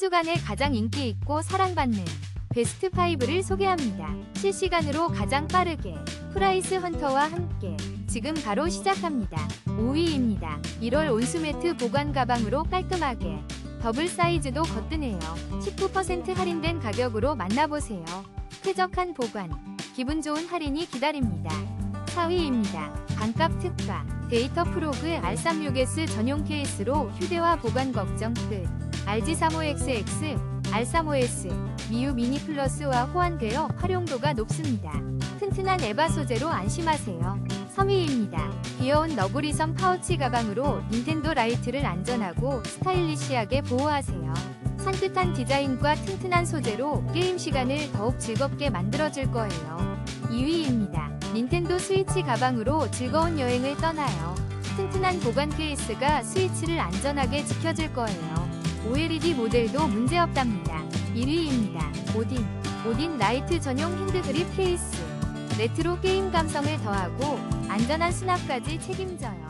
주간에 가장 인기 있고 사랑받는 베스트 5를 소개합니다. 실시간으로 가장 빠르게 프라이스 헌터와 함께 지금 바로 시작합니다. 5위입니다. 1월 온수매트 보관 가방으로 깔끔하게 더블 사이즈도 거뜬해요. 19% 할인된 가격으로 만나보세요. 쾌적한 보관, 기분 좋은 할인이 기다립니다. 4위입니다. 반값 특가 데이터 프로그 R36S 전용 케이스로 휴대와 보관 걱정 끝. RG35XX, R35S, 미유 미니 플러스와 호환되어 활용도가 높습니다. 튼튼한 에바 소재로 안심하세요. 3위입니다. 귀여운 너구리선 파우치 가방으로 닌텐도 라이트를 안전하고 스타일리시하게 보호하세요. 산뜻한 디자인과 튼튼한 소재로 게임 시간을 더욱 즐겁게 만들어줄 거예요. 2위입니다. 닌텐도 스위치 가방으로 즐거운 여행을 떠나요. 튼튼한 보관 케이스가 스위치를 안전하게 지켜줄 거예요. OLED 모델도 문제없답니다. 1위입니다. 오딘. 오딘 라이트 전용 핸드그립 케이스. 레트로 게임 감성을 더하고 안전한 수납까지 책임져요.